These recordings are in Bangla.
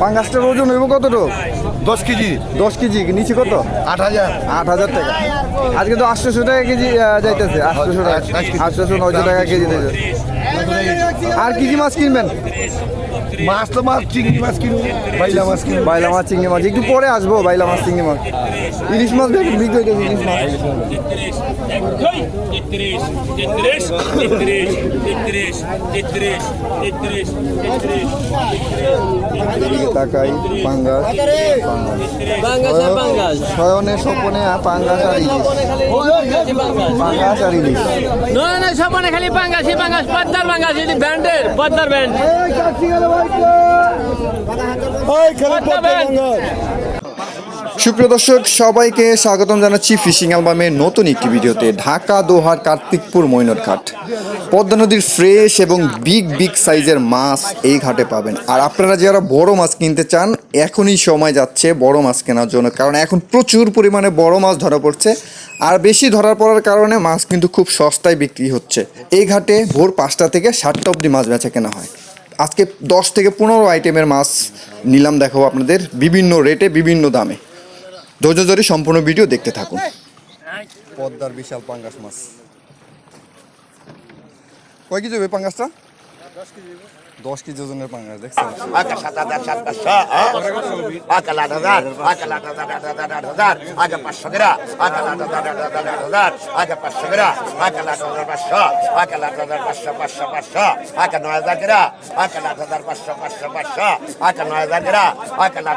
পাঙ্গাসটার ওজন হইব কতটুকু দশ কেজি। দশ কেজি নিচে কত? আট হাজার। আট হাজার টাকা। আজকে তো আটশোশো টাকা কেজি আহ, যাইতেছে। আটশোশো টাকা। আটশোশো নয়শো টাকা কেজি আর কি কি মাছ কিনবেন? মাছ তো মাছ চিংড়ি মাছ কিনবো বাইলা মাছ কিনবো বাইলা মাছ চিংড়ি মাছ একটু পরে আসব বাইলা মাছ চিংড়ি মাছ ইলিশ মাছ বিক্রি হয়ে ইলিশ মাছ তেত্রিশ তেত্রিশ তেত্রিশ তেত্রিশ তেত্রিশ তেত্রিশ তাকাই পাঙ্গাস। পাঙ্গাস শয়নে স্বপনে পাঙ্গাস আর ইলিশ। পাঙ্গাস আর ইলিশ। না না খালি পাঙ্গাসি পাঙ্গাস পদ্মার পাঙ্গাস ইলি ব্যান্ডের পদ্মার ব্যান্ড। পদ্মা ব্যান্ড। সুপ্রিয় দর্শক, সবাইকে স্বাগতম জানাচ্ছি ফিশিং অ্যালবামের নতুন একটি ভিডিওতে, ঢাকা, দোহার, কার্তিকপুর মৈনট ঘাট পদ্মা নদীর ফ্রেশ এবং বিগ বিগ সাইজের মাছ এই ঘাটে পাবেন। আর আপনারা যারা বড় মাছ কিনতে চান, এখনই সময় যাচ্ছে বড় মাছ কেনার জন্য, কারণ এখন প্রচুর পরিমাণে বড় মাছ ধরা পড়ছে। আর বেশি ধরার পড়ার কারণে মাছ কিন্তু খুব সস্তায় বিক্রি হচ্ছে। এই ঘাটে ভোর পাঁচটা থেকে সাতটা অবধি মাছ বেচা কেনা হয়। আজকে দশ থেকে পনেরো আইটেমের মাছ নিলাম, দেখাবো আপনাদের। বিভিন্ন রেটে বিভিন্ন দামে। ধৈর্য ধরে সম্পূর্ণ ভিডিও দেখতে থাকুন। পদ্মার বিশাল পাঙ্গাস মাছ। কয় কেজি হবে পাঙ্গাসটা? দশ কেজি ওজনের পাঙ্গাস দেখছেন আকা সাত পাঁচশো আকা আট হাজার আকা আট হাজার আট পাঁচশো গেরা আট হাজার আট হাজার আট পাঁচশো গেরা আকা আট হাজার পাঁচশো আকা আট হাজার পাঁচশো পাঁচশো পাঁচশো আকা নয় হাজার হাজার পাঁচশো পাঁচশো পাঁচশো আকা নয় হাজার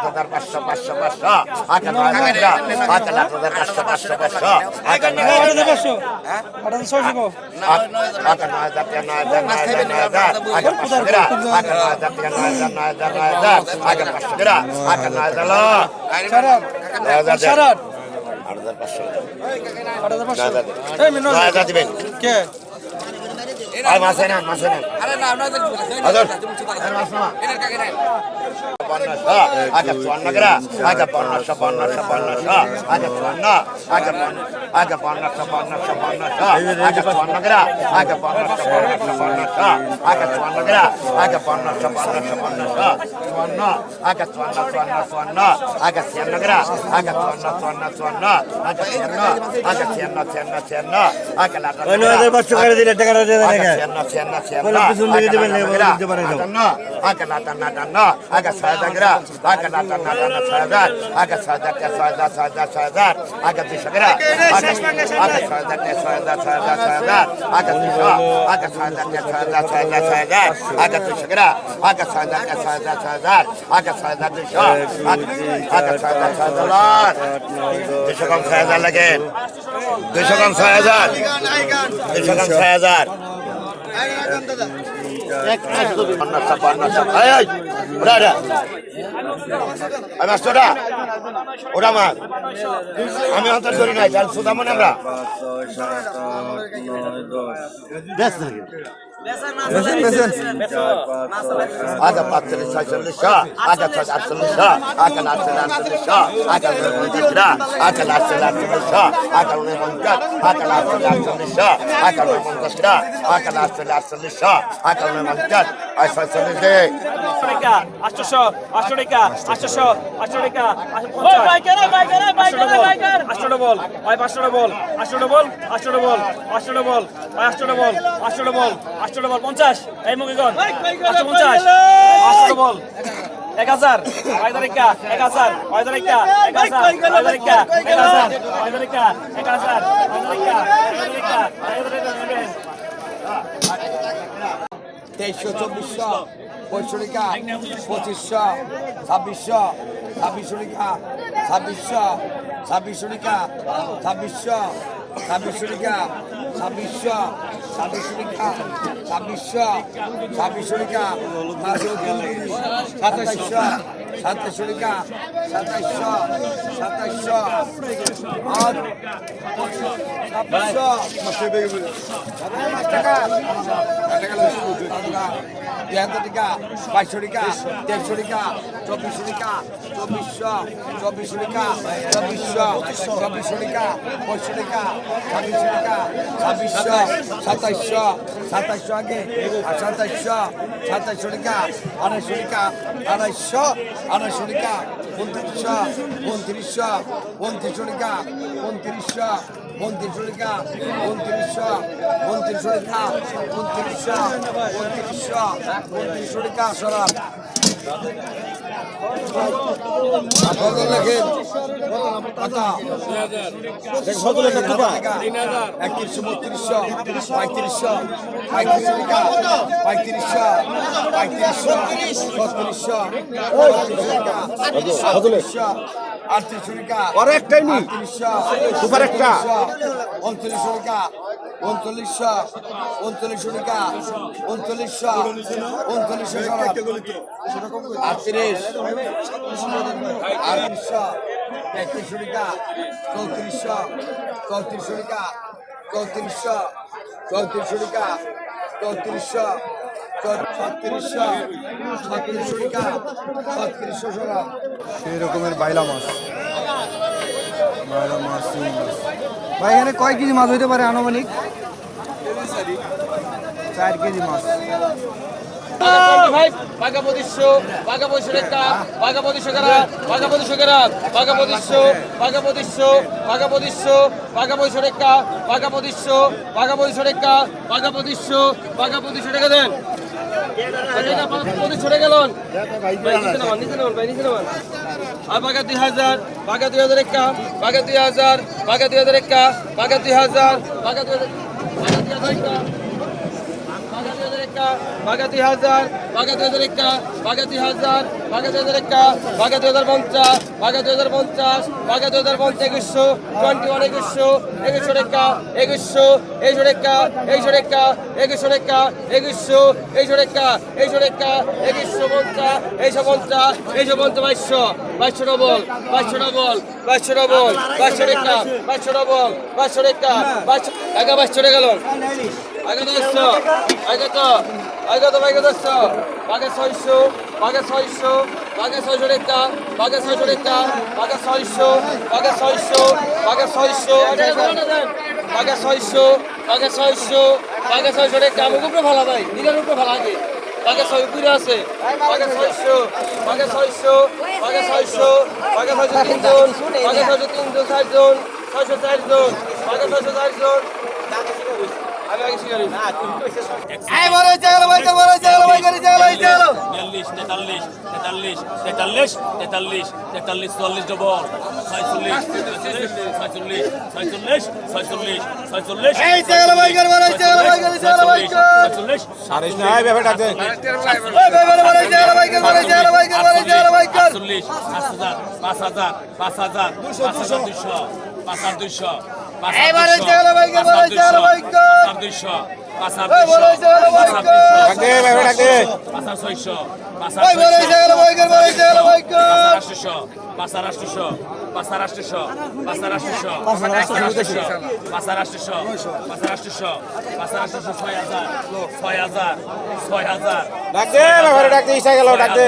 হাজার পাঁচশো পাঁচশো পাঁচশো আকা নয় হাজার গেরা হাজার পাঁচশো পাঁচশো পাঁচশো নয় নয় নয় হাজার পাঁচশো দিবেন আর মাসে নেন মাসে হাজার মাস না পঞ্চাশশো আগে চুয়ান্ন গেরা আগে পঞ্চাশশো পঞ্চাশশো পঞ্চাশশো আগে চুয়ান্ন আগে আগে পঞ্চাশশো পঞ্চাশশো পঞ্চাশশো আগে চুয়ান্ন গেরা আগে পঞ্চাশশো পঞ্চাশশো পঞ্চাশশো আগে চুয়ান্ন গেরা আগে পঞ্চাশশো পঞ্চাশশো পঞ্চাশশো চুয়ান্ন আগে চুয়ান্ন চুয়ান্ন চুয়ান্ন আগে ছিয়ান্ন গেরা আগে চুয়ান্ন চুয়ান্ন চুয়ান্ন আগে ছিয়ান্ন আগে ছিয়ান্ন ছিয়ান্ন ছিয়ান্ন আগে লাটা ছিয়ান্ন ছিয়ান্ন ছিয়ান্ন পিছন দিকে দিবেন, এবার দিতে পারে দাও। আটান্ন আগে নাটান্ন আটান্ন আগে ছয় হাজার গ্রা আগে নাটান্ন আটান্ন ছয় হাজার আগে ছয় হাজার তে ছয় হাজার ছয় হাজার ছয় হাজার আগে দুশো গ্রা আগে আগে ছয় হাজার তে ছয় হাজার ছয় হাজার ছয় হাজার আগে দুশো আগে ছয় হাজার তে ছয় হাজার ছয় হাজার ছয় হাজার আগে দুশো গ্রা আগে ছয় হাজার তে ছয় হাজার ছয় হাজার আগে ছয় হাজার দুশো আগে আগে ছয় হাজার ওরা। এই মাছটা ওটা? ওটা আমি অন্তর করি নাই সুদা আমরা আগে পাঁচচল্লিশ ছয়চল্লিশ আগে ছয় আটচল্লিশ আগে আটচল্লিশ আটচল্লিশ আগে উনপঞ্চাশ আগে আটচল্লিশ আটচল্লিশ আগে উনপঞ্চাশ আগে আটচল্লিশ আটচল্লিশ আগে উনপঞ্চাশ আগে আটচল্লিশ আটচল্লিশ আগে উনপঞ্চাশ আর ছয়চল্লিশ দে টাকা আটশোশো আটশো টাকা আটশোশো আটশো টাকা আটশোটা বল ওই পাঁচশোটা বল আটশোটা বল আটশোটা বল আটশোটা বল ওই আটশোটা বল আটশোটা বল আটশোটা বল পঞ্চাশ এই মুখিগণ আটশো পঞ্চাশ আটশোটা বল এক হাজার ছয় তারিখা এক হাজার ছয় তারিখা এক হাজার ছয় তারিখা এক হাজার ছয় তারিখা এক হাজার ছয় তারিখা এক তারিখা তেইশশো চব্বিশশো পঁয়ষট্টিকা পঁচিশশো ছাব্বিশশো ছাব্বিশশো টিকা ছাব্বিশশো ছাব্বিশশো টিকা ছাব্বিশশো ছাব্বিশশো টিকা ছাব্বিশশো ছাব্বিশশো ছাব্বিশশো লিখা সাতাশশো সাতাশশো লিখা সাতাশশো সাতাশশো আর ছাব্বিশশো টাকা টাকা তিয়াত্তর টাকা, বাইশশো টাকা তেইশশো টাকা, চব্বিশশো টাকা, চব্বিশশো চব্বিশশো টাকা, চব্বিশশো চব্বিশশো টাকা পঁচিশশো টাকা, ছাব্বিশশো টাকা, ছাব্বিশশো, সাতাইশশো সাতাইশশো আগে, আর সাতাইশশো সাতাইশশো টাকা, আড়াইশো টাকা আড়াইশো আড়াইশো টাকা, উনত্রিশশো উনত্রিশশো উনত্রিশশো টাকা, উনত্রিশশো উনত্রিশশো লিখা উনত্রিশশো উনত্রিশশো লিখা উনত্রিশশো উনত্রিশশো উনত্রিশশো লিখা সরান একত্রিশশো বত্রিশশো পঁয়ত্রিশশো পঁয়ত্রিশশো টাকা পঁয়ত্রিশশো পঁয়ত্রিশশো ছত্রিশশো আটত্রিশশো আটত্রিশশো টাকা আরে একটাই নি। সুপার একটা। উনচল্লিশশো টাকা উনচল্লিশশো উনচল্লিশশো টাকা উনচল্লিশশো উনচল্লিশশো আটত্রিশ আটত্রিশশো তেত্রিশশো টাকা চৌত্রিশশো চৌত্রিশশো টাকা চৌত্রিশশো চৌত্রিশশো টাকা চৌত্রিশশো ছত্রিশশো ছত্রিশশো টাকা ছত্রিশশো সরা সেই রকমের বাইলা মাছ। বাইলা মাছ। ভাই এখানে কয় কেজি মাছ হইতে পারে আনুমানিক? চার। কেজি মাছ। বাঘা পঁচিশশো বাঘা পঁচিশশো টাকা বাঘা পঁচিশশো কারা? বাঘা পঁচিশশো কারা বাঘা পঁচিশশো বাঘা পঁচিশশো বাঘা পঁচিশশো বাঘা পঁচিশশো টাকা বাঘা পঁচিশশো বাঘা পঁচিশশো টাকা বাঘা পঁচিশশো বাঘা পঁচিশশো টাকা দেন আর বাঘা দুই হাজার, বাঘা দুই হাজার একা বাঘা দুই হাজার, বাঘা দুই হাজার একা বাঘা দুই হাজার, বাঘা দুই হাজার Dank je. একা বাঘা হাজার বাঘা হাজার একা বাঘা হাজার বাঘা হাজার একা বাঘা হাজার পঞ্চাশ দুই হাজার পঞ্চাশ বাঘা হাজার পঞ্চাশ, একুশশো টোয়েন্টি ওয়ান একুশশো একুশশো টাকা, একুশশো এইশো টাকা এইশো টাকা, একুশশো টাকা, একুশশো এইশো টাকা এইশো টাকা, একুশশো পঞ্চাশ এইশো পঞ্চাশ এইশো পঞ্চাশ, বাইশশো বাইশশো ডবল বাইশশো ডবল বাইশশো ডবল বাইশশো টাকা, বাইশশো ডবল বাইশশো টাকা, বাইশশো একা বাইশশো গেল আগে দশশো আগে তো আগে তো আগে দশশো বাঘে ছয়শো বাঘে ছয়শো বাঘে ছয়শো টাকা বাঘে ছয়শো টাকা বাঘে ছয়শো বাঘে ছয়শো বাঘে ছয়শো বাঘে ছয়শো বাঘে ছয়শো বাঘে ছয়শো টাকা আমার উপরে ভালো ভাই নিজের উপরে ভালো আগে বাঘে ছয় উপরে আছে বাঘে ছয়শো বাঘে ছয়শো বাঘে ছয়শো বাঘে ছয়শো তিনজন বাঘে ছয়শো তিনজন চারজন ছয়শো চারজন বাঘে ছয়শো চারজন আমি আগে শিকারি বিয়াল্লিশ তেতাল্লিশ তেতাল্লিশ তেতাল্লিশ চুয়াল্লিশ ডবল ছয়চল্লিশ ছয়চল্লিশ ছয়চল্লিশ ছয়চল্লিশ ছয়চল্লিশ ছয়চল্লিশ সারিস না এই ব্যাপারটা আটচল্লিশ পাঁচ হাজার পাঁচ হাজার পাঁচ হাজার পাঁচ হাজার দুইশো পাঁচ হাজার দুইশো ছয় হাজার ছয় হাজার ডাক দে ডাক দে ইচ্ছা গেল ডাক দে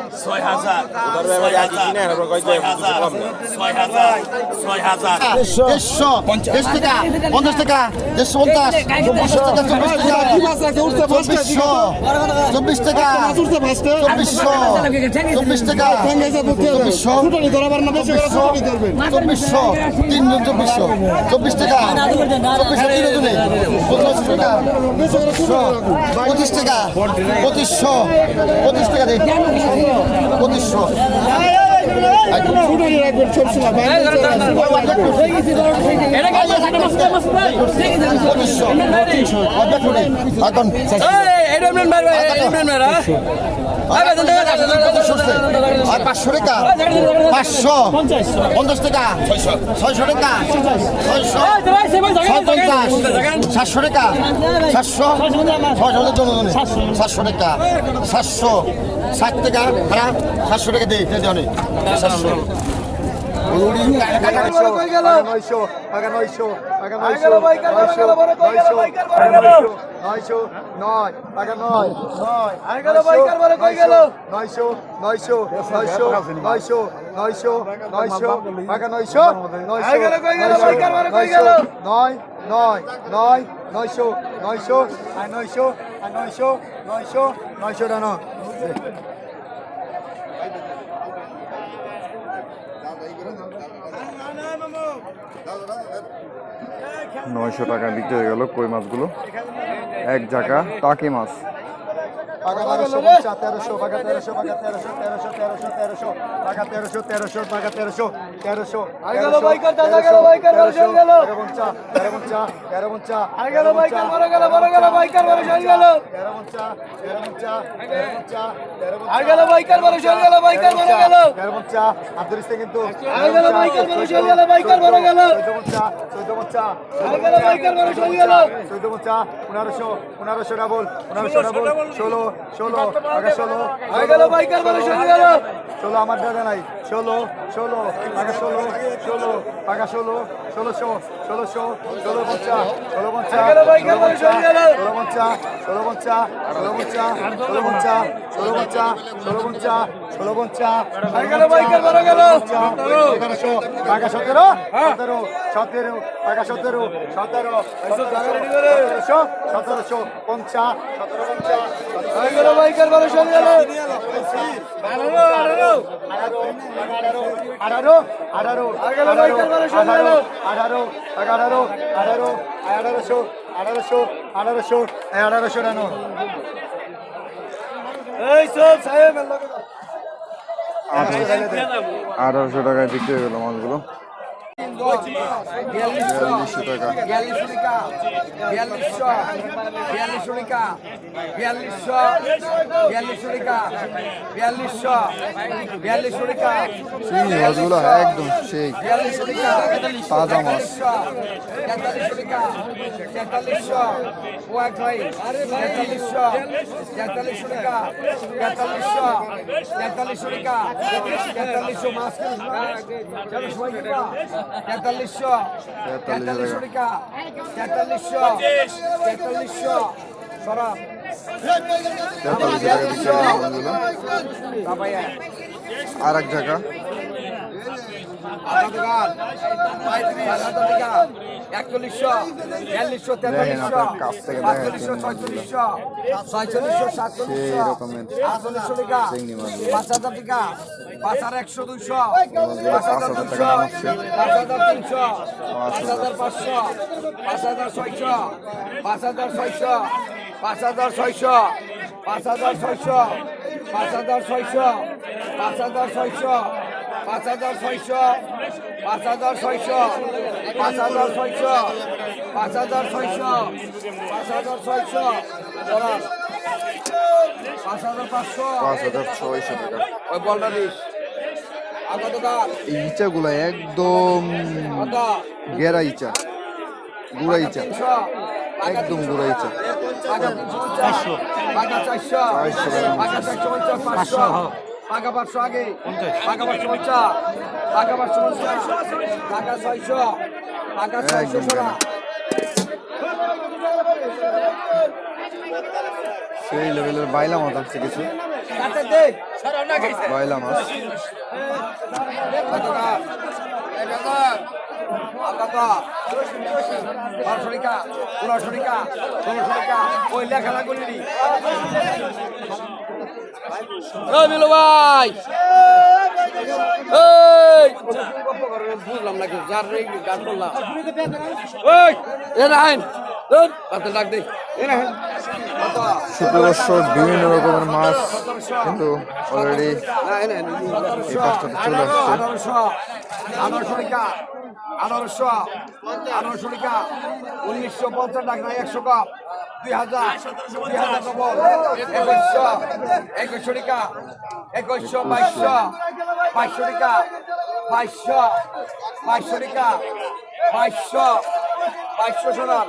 ছয় হাজার ছয় হাজার ছয় হাজার দেড়শো পঞ্চাশ টাকা পঞ্চাশ টাকা দেড়শো পঞ্চাশ চব্বিশ টাকা চব্বিশ চব্বিশ টাকা চব্বিশশো চব্বিশ টাকা চব্বিশশো চব্বিশশো চব্বিশশো তিনজন চব্বিশশো চব্বিশ টাকা চব্বিশশো তিনজনে পঁচিশ টাকা। পঁচিশ টাকা পঁচিশশো পঁচিশ। টাকা। দে পঁচিশশো পঁচিশশো এখন পাঁচশো টাকা? পাঁচশো? পঞ্চাশ। টাকা? ছয়শো। টাকা? ছয়শো? ছয় পঞ্চাশ? সাতশো টাকা? সাতশো? সাতশো। টাকা। সাতশো। ষাট টাকা। হ্যাঁ সাতশো টাকা দিই অনেক। সাতশো নয়শো নয়শো নয়শো নয়শো নয়শো নয় টাকা নয় নয়। নয়শো নয়শো নয়শো নয়শো নয়শো নয়শো টাকা নয়শো নয়শো নয় নয় নয় নয়শো নয়শো আর নয়শো আর নয়শো নয়শো নয়শো টানো নয়শো টাকা বিক্রি হয়ে গেল কই মাছগুলো? এক জায়গা টাকি মাছ। পাকা বারোশো উনচা তেরোশো পাকা তেরোশো পাকা তেরোশো তেরোশো তেরোশো তেরোশো পাকা তেরোশো তেরোশো পাকা তেরোশো তেরোশো তেরোশো তেরোশো তেরো উনচা তেরো উনচা তেরো উনচা তেরো উনচা তেরো উনচা তেরো উনচা তেরো উনচা আর গেল বাইকার বড় চল গেল বাইকার বড় গেল। তেরবচ্চা আব্দুল ইসলাম কিন্তু আর গেল বাইকার বড় চল গেল বাইকার বড় গেল। চৈতবচ্চা চৈতবচ্চা আর গেল বাইকার ডাবল 1500 ডাবল 16 ষোলো আগে ষোলো ষোলো আমার দাদা নাই ষোলো ষোলো আগে ষোলো ষোলো টাকা ষোলো ষোলোশো ষোলোশো ষোলো পঞ্চা ষোলো পঞ্চা ষোলো পঞ্চা ষোলো পঞ্চা ষোলো পঞ্চা ষোলো পঞ্চা ষোলো পঞ্চা ষোলো পঞ্চা ষোলো পঞ্চা সতেরোশো টাকা সতেরো সতেরো সতেরো টাকা সতেরো সতেরো সতেরোশো সতেরোশো পঞ্চা সতেরো পঞ্চা আঠারো আঠারো আঠারো আঠারো আঠারো আঠারো আঠারোশো আঠারোশো আঠারোশো আঠারোশো আঠারোশো টাকায় বিক্রি হয়ে গেল মাছগুলো বিয়াল্লিশশো টাকা বিয়াল্লিশশো টাকা বিয়াল্লিশশো বিয়াল্লিশশো টাকা বিয়াল্লিশশো বিয়াল্লিশশো টাকা বিয়াল্লিশশো বিয়াল্লিশশো টাকা চিংড়ি মাছগুলো একদম সেই বিয়াল্লিশশো টাকা তাজা মাছ তেতাল্লিশশো টাকা তেতাল্লিশশো ও তেতাল্লিশশো তেতাল্লিশশো টাকা। তেতাল্লিশশো তেতাল্লিশশো। সরব আর এক জায়গা। একচল্লিশশো বিয়াল্লিশশো তেতাল্লিশশো পাঁচচল্লিশশো ছয়চল্লিশশো ছয়চল্লিশশো সাতচল্লিশশো আটচল্লিশশো টাকা। পাঁচ হাজার টাকা পাঁচ হাজার একশো দুইশো পাঁচ হাজার দুইশো। পাঁচ হাজার তিনশো পাঁচ হাজার পাঁচশো পাঁচ হাজার ছয়শো পাঁচ হাজার ছয়শো পাঁচ হাজার ছয়শো পাঁচ হাজার ছয়শো পাঁচ হাজার ছয়শো পাঁচ হাজার ছয়শো পাঁচ হাজার ছয়শো পাঁচ হাজার ছয়শো পাঁচ হাজার ছয়শো পাঁচ হাজার ছয়শো পাঁচ হাজার ছয়শো পাঁচ হাজার পাঁচশো পাঁচ হাজার ছয়শো টাকা ওই বলটা দিস এই ইচাগুলো একদম গেরা ইচা গুড়া ইচা একদম গুড়া ইচা চারশো চারশো। পাকা পাঁচশো আগে। পাকা পাঁচশো পঞ্চাশ। পাকা পাঁচশো পঞ্চাশ। পাকা ছয়শো। পাকা ছয়শো সোনা সেই লেভেলের বাইলা মাছ আসছে কিছু। বাইলা মাছ। ওই লেখাটা করিনি মিলো ভাই বুঝলাম নাকি? যার গান করলাম। এ রাইন ডাক দে। এ রাইন সুপ্রিয় দর্শক বিভিন্ন রকমের মাছ কিন্তু অলরেডি এই পাঁচটাতে চলে আসছে আঠারোশো আঠারোশো টাকা উনিশশো পঞ্চাশ টাকা একশো কাপ দুই হাজার দুই হাজার ডবল একুশশো একুশশো টাকা একুশশো বাইশশো বাইশশো টাকা বাইশশো সোনার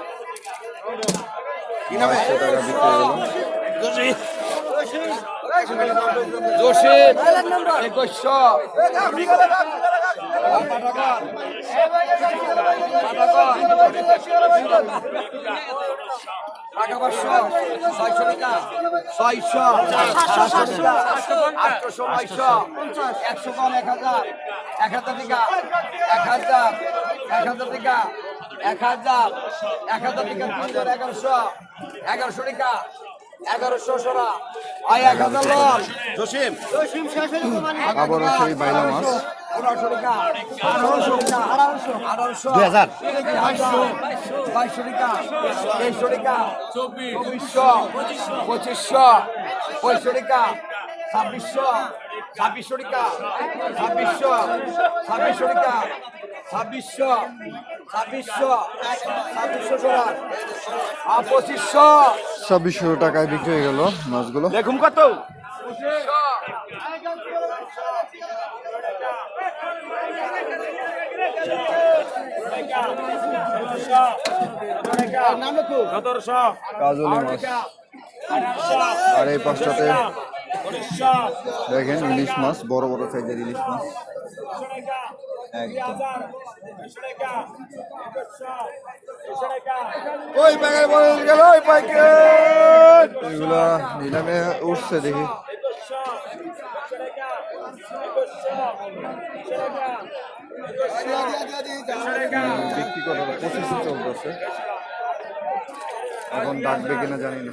বাইশশো টাকা বিক্রি হলো। একুশশো। টাকা পাঁচশো ছয়শো টাকা ছয়শো সাতশো টাকা আটশো নয়শো একশো কম এক হাজার এক হাজার টাকা এক হাজার এক হাজার টাকা এক হাজার এক হাজার টাকা তিন হাজার এগারোশো এগারোশো টাকা এগারোশো সোনা আয় এক হাজার লোক জসিম। আবারও সেই বাইলা মাছ। পনেরোশো টাকা আঠারোশো টাকা আঠারোশো। আঠারোশো। দুই হাজার। বাইশশো বাইশশো টাকা তেইশশো টাকা চব্বিশশো পঁচিশশো পঁচিশশো টাকা ছাব্বিশশো ছাব্বিশশো টাকা ছাব্বিশশো ছাব্বিশশো টাকা ছাব্বিশশো ছাব্বিশশো ছাব্বিশশো টাকা আর পঁচিশশো। ছাব্বিশশো টাকায় বিক্রি হয়ে গেল মাছগুলো। দেখুন কত? কাজলি মাছ। আর এই পাঁচটাতে দেখেন ইলিশ মাছ বড় বড় সাইজের ইলিশ মাছ। ওই ব্যাগের বলে গেল ওই এগুলা নিলামে উঠছে দেখি। বিক্রি করার প্রসেস চলতেছে। এখন ডাকবে কিনা জানি না।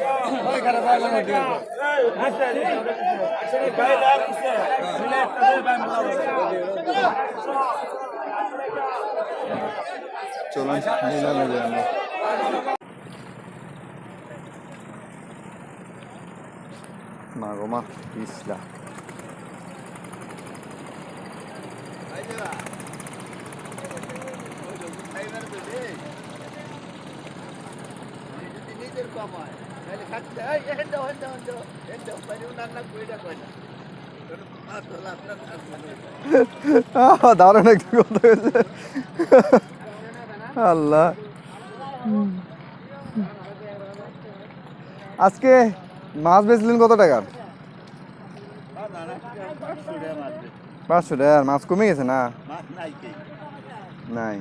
চলুন নিলামে যাই আমরা মা গো মা পিছলা আহ, দারুণ একটা কথা হয়েছে। আল্লাহ। আজকে মাছ বেচলেন কত টাকার পাঁচশো টাকার মাছ কমে গেছে না? নাই।